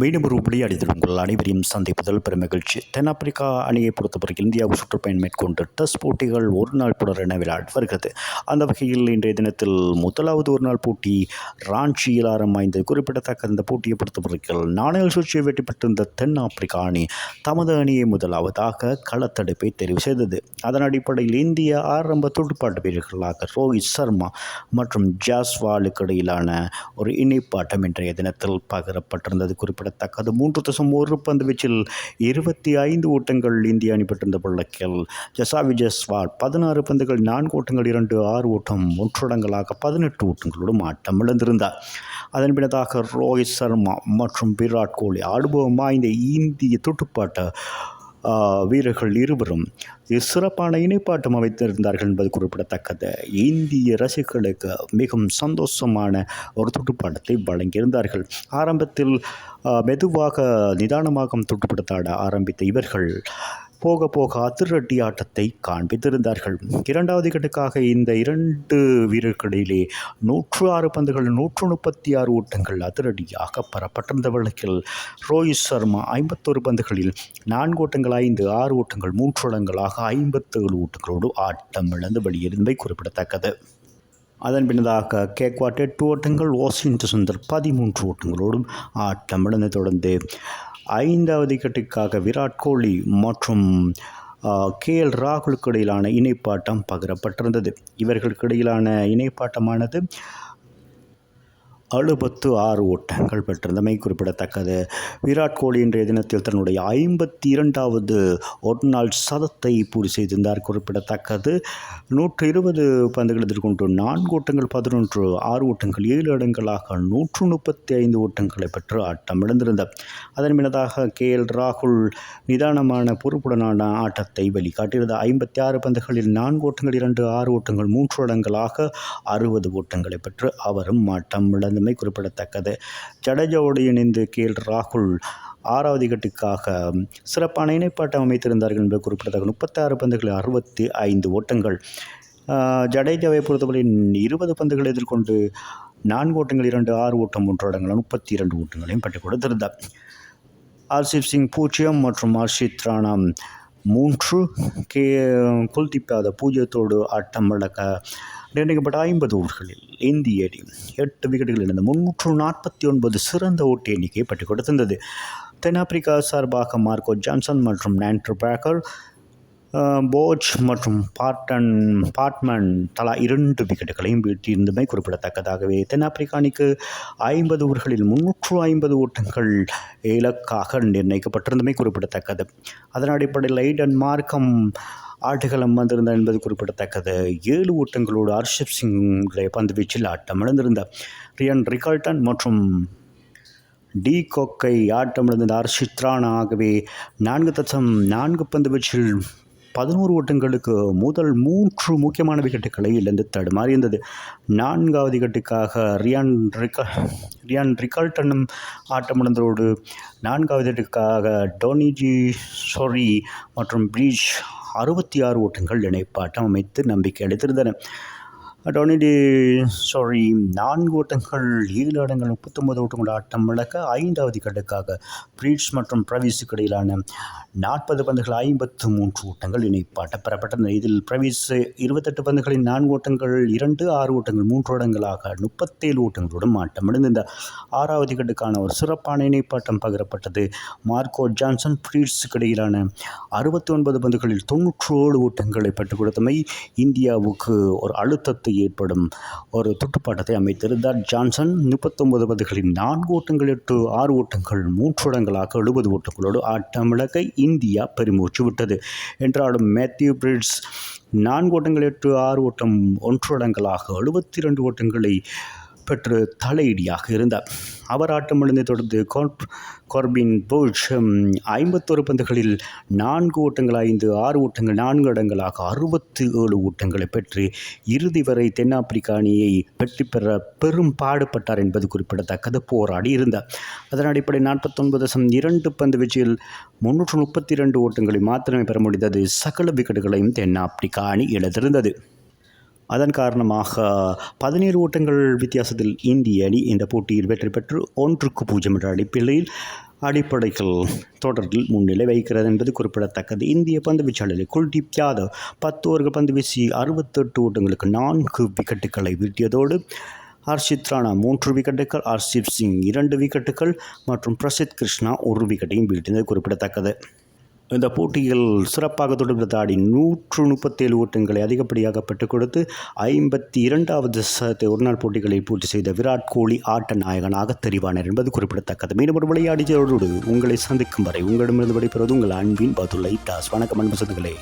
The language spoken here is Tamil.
மீண்டும் ஒரு விளையாடிகள் உங்கள் அனைவரையும் சந்திப்பதில் பெருமகிழ்ச்சி. தென்னாப்பிரிக்கா அணியை பொறுத்தவரை இந்தியாவுக்கு சுற்றுப்பயணம் மேற்கொண்டு டெஸ்ட் போட்டிகள் ஒரு நாள் தொடர் என விளையாடி வருகிறது. அந்த வகையில் இன்றைய தினத்தில் முதலாவது ஒரு நாள் போட்டி ராஞ்சியில் ஆரம்பமாய்ந்தது குறிப்பிடத்தக்க இந்த போட்டியை பொறுத்தவரையில் நாணயல் சுற்றியை வெற்றி பெற்றிருந்த தென்னாப்பிரிக்கா அணி தமது அணியை முதலாவதாக களத்தடுப்பை தெரிவு செய்தது. அதன் அடிப்படையில் இந்திய ஆரம்ப துடுப்பாட்ட வீரர்களாக ரோஹித் சர்மா மற்றும் ஜாஸ்வாலுக்கு இடையிலான ஒரு இணைப்பாட்டம் இன்றைய தினத்தில் பகிரப்பட்டிருந்தது. குறிப்பிடத்தக்கது மூன்று தசம் ஒரு பந்து வீச்சில் இருபத்தி ஐந்து ஓட்டங்கள் இந்திய அணி பெற்றிருந்த பள்ளக்கில் ஜசாவி ஜஸ்வால் பதினாறு பந்துகள் நான்கு ஓட்டங்கள் இரண்டு ஆறு ஓட்டம் ஒன்றடங்களாக பதினெட்டு ஓட்டங்களோடும் ஆட்டம் இழந்திருந்தார். அதன் பின்னதாக ரோஹித் சர்மா மற்றும் விராட் கோலி அனுபவம் இந்த இந்திய துட்டுப்பாட்டை வீரர்கள் இருவரும் சிறப்பான இணைப்பாட்டம் அமைத்திருந்தார்கள் என்பது குறிப்பிடத்தக்கது. இந்திய ரசிகர்களுக்கு மிகவும் சந்தோஷமான ஒரு துட்டுப்பாட்டத்தை வழங்கியிருந்தார்கள். ஆரம்பத்தில் மெதுவாக நிதானமாக துட்டுப்படுத்தாட ஆரம்பித்த இவர்கள் போக போக அதிரடி ஆட்டத்தை காண்பித்திருந்தார்கள். இரண்டாவது கட்டுக்காக இந்த இரண்டு வீரர்களிலே நூற்று ஆறு பந்துகள் நூற்று முப்பத்தி ஆறு ஓட்டங்கள் அதிரடியாக பெறப்பட்டிருந்த வழக்கில் ரோஹித் சர்மா ஐம்பத்தொரு பந்துகளில் நான்கு ஓட்டங்கள் ஐந்து ஆறு ஓட்டங்கள் மூன்று இடங்களாக ஐம்பத்தேழு ஓட்டங்களோடு ஆட்டம் இழந்து வெளியிருந்தமை குறிப்பிடத்தக்கது. அதன் பின்னதாக கேக்வாட் எட்டு ஓட்டங்கள் வாஷிங்டன் சுந்தர் பதிமூன்று ஓட்டங்களோடும் ஆட்டம் இழந்து தொடர்ந்து ஐந்தாவது விக்கெட்டுக்காக விராட் கோலி மற்றும் கே எல் ராகுலுக்கு இடையிலான இணைப்பாட்டம் பகிரப்பட்டிருந்தது. இவர்களுக்கு இடையிலான இணைப்பாட்டமானது அறுபத்து ஆறு ஓட்டங்கள் பெற்றிருந்தமை குறிப்பிடத்தக்கது. விராட் கோலி இன்றைய தினத்தில் தன்னுடைய ஐம்பத்தி இரண்டாவது ஒருநாள் சதத்தை பூர்த்தி செய்திருந்தார். குறிப்பிடத்தக்கது. நூற்று இருபது பந்துகள் எதிர்கொண்டு நான்கு ஓட்டங்கள் பதினொன்று ஆறு ஓட்டங்கள் ஏழு இடங்களாக நூற்று முப்பத்தி ஐந்து ஓட்டங்களை பெற்று ஆட்டம் அதன் பின்னதாக கே. எல். ராகுல் நிதானமான பொறுப்புடனான ஆட்டத்தை வெளிக்காட்டியிருந்த ஐம்பத்தி ஆறு பந்துகளில் நான்கு ஓட்டங்கள் இரண்டு ஆறு ஓட்டங்கள் மூன்று இடங்களாக அறுபது ஓட்டங்களை பெற்று அவரும் ஆட்டம் இழந்தமை குறிப்பிடத்தக்கது. ஜடேஜாவோடு இணைந்து கேல் ராகுல் ஆறாவது கட்டுக்காக சிறப்பான இணைப்பாட்டம் அமைத்திருந்தார்கள் என்பது குறிப்பிடத்தக்க முப்பத்தாறு பந்துகளில் அறுபத்தி ஐந்து ஓட்டங்கள். ஜடேஜாவை பொறுத்தவரை இருபது பந்துகளை எதிர்கொண்டு நான்கு ஓட்டங்கள் இரண்டு ஆறு ஓட்டம் மூன்று இடங்கள் முப்பத்தி இரண்டு ஓட்டங்களையும் பெற்றுக் கொடுத்திருந்தார். ஆர்சிப் சிங் பூஜ்ஜியம் மற்றும் ஹர்ஷித் ராணா மூன்று. கே குல்தீப் யாதவ் பூஜ்ஜியத்தோடு ஆட்டம் இழக்க நிர்ணயிக்கப்பட்ட ஐம்பது ஓவர்களில் இந்திய அணி எட்டு விக்கெட்டுகள் இழந்து முன்னூற்று நாற்பத்தி ஒன்பது சிறந்த ஓட்டு எண்ணிக்கையை பெற்றுக் கொடுத்திருந்தது. தென்னாப்பிரிக்கா சார்பாக மார்க்கோ ஜான்சன் மற்றும் நான்ட்ரு பேக்கர் போஜ் மற்றும் பார்ட்டன் பார்ட்மன் தலா இரண்டு விக்கெட்டுகளையும் வீழ்த்தியிருந்தமை குறிப்பிடத்தக்கதாகவே. தென்னாப்பிரிக்கா அணிக்கு ஐம்பது ஓவர்களில் முன்னூற்று ஐம்பது ஓட்டங்கள் இலக்காக நிர்ணயிக்கப்பட்டிருந்தமை குறிப்பிடத்தக்கது. அதன் அடிப்படையில் ஐடன் மார்க்கம் ஆட்டுகளம் வந்திருந்தார் என்பது குறிப்பிடத்தக்கது. ஏழு ஓட்டங்களோடு ஹர்ஷப் சிங் பந்து வீச்சில் ஆட்டமிழந்திருந்த ரியன் ரிகல்டன் ரிகால்டன் மற்றும் டி கொக்கை ஆட்டமிழந்த ஹர்ஷித் ராணா ஆகவே நான்கு தசம் நான்கு பந்து வீச்சில் பதினோரு ஓட்டங்களுக்கு முதல் மூன்று முக்கியமான விக்கெட்டுகளை இழந்து தடுமாறியிருந்தது. நான்காவது விக்கெட்டுக்காக ரியான் ரிக ரியான் ரிகால்டனும் ஆட்டமிழந்ததோடு நான்காவது விக்கெட்டுக்காக டோனிஜி சொரி மற்றும் பிரீஜ் அறுபத்தி ஆறு ஓட்டங்கள் இணைப்பாட்டம் அமைத்து நம்பிக்கை அளித்திருந்தன. டொனிடி சாரி நான்கு ஓட்டங்கள் ஏழு இடங்கள் முப்பத்தொன்பது ஓட்டங்கள் ஆட்டம் விளக்க ஐந்தாவது கட்டுக்காக பிரீட்ஸ் மற்றும் பிரவீஸுக்கு இடையிலான நாற்பது பந்துகள் ஐம்பத்து மூன்று ஓட்டங்கள் இணைப்பாட்ட பெறப்பட்டன. இதில் பிரவீஸ் இருபத்தெட்டு பந்துகளில் நான்கு ஓட்டங்கள் இரண்டு ஆறு ஓட்டங்கள் மூன்று இடங்களாக முப்பத்தேழு ஓட்டங்களுடன் ஆட்டம் இந்த ஆறாவது கட்டுக்கான ஒரு சிறப்பான இணைப்பாட்டம் பகிரப்பட்டது. மார்க்கோ ஜான்சன் பிரீட்ஸுக்கு இடையிலான அறுபத்தி ஒன்பது பந்துகளில் தொன்னூற்றோடு ஓட்டங்களை பெற்றுக் கொடுத்தமை இந்தியாவுக்கு ஒரு அழுத்தத்தை ஏற்படும் ஒரு துட்டுப்பாட்டத்தை அமைத்திருந்தார் ஜான்சன். முப்பத்தொன்பது பந்துகளில் நான்கு ஓட்டங்கள் எட்டு ஆறு ஓட்டங்கள் மூன்று இடங்களாக எழுபது ஓட்டங்களோடு ஆட்டம் இழக்க இந்தியா பெருமூச்சு விட்டது. என்றாலும் மேத்யூ பிரிட்ஸ் நான்கு ஓட்டங்கள் எட்டு ஆறு ஓட்டம் ஒன்று இடங்களாக எழுபத்தி இரண்டு ஓட்டங்களை பெற்று தலையீடியாக இருந்தார். அவர் ஆட்டமிழந்தை தொடர்ந்து கார்ப் கார்பின் போல்ச் ஐம்பத்தொரு பந்துகளில் நான்கு ஓட்டங்கள் ஐந்து ஆறு ஓட்டங்கள் நான்கு இடங்களாக அறுபத்தி ஏழு ஓட்டங்களை பெற்று இறுதி வரை தென்னாப்பிரிக்க அணியை வெற்றி பெற பெரும் பாடுபட்டார் என்பது குறிப்பிடத்தக்கது. போராடி இருந்தார். அதன் அடிப்படை நாற்பத்தொன்பது தசம் இரண்டு பந்து வீச்சில் முன்னூற்று முப்பத்தி இரண்டு ஓட்டங்களை மாத்திரமே பெற முடிந்தது. சகல விக்கெட்டுகளையும் தென்னாப்பிரிக்கா அணி இழந்திருந்தது. அதன் காரணமாக பதினேழு ஓட்டங்கள் வித்தியாசத்தில் இந்திய அணி இந்த போட்டியில் வெற்றி பெற்று ஒன்றுக்கு பூஜ்ஜியம் என்ற அடிப்படையில் அடிப்படைகள் தொடரில் முன்னிலை வைக்கிறது என்பது குறிப்பிடத்தக்கது. இந்திய பந்து வீச்சாளர் குல்தீப் யாதவ் பத்து ஓவர்கள் பந்து வீசி அறுபத்தெட்டு ஓட்டங்களுக்கு நான்கு விக்கெட்டுகளை வீழ்த்தியதோடு ஹர்ஷித் ராணா மூன்று விக்கெட்டுகள் ஹர்ஷிப் சிங் இரண்டு விக்கெட்டுகள் மற்றும் பிரசித் கிருஷ்ணா ஒரு விக்கெட்டையும் வீழ்த்தியது குறிப்பிடத்தக்கது. இந்த போட்டியில் சிறப்பாக தொடர்ந்து ஆடி நூற்று முப்பத்தேழு ஓட்டங்களை அதிகப்படியாக பெற்றுக் கொடுத்து ஐம்பத்தி இரண்டாவது ஒருநாள் போட்டிகளில் பூர்த்தி செய்த விராட் கோலி ஆட்ட நாயகனாக தெரிவானார் என்பது குறிப்பிடத்தக்கது. மீண்டும் ஒரு விளையாடியோடு உங்களை சந்திக்கும் வரை உங்களிடமிருந்து விடைபெறுவது உங்கள் அன்பின் பதுலை தாஸ் வணக்கம் அன்பு சொந்தங்களே.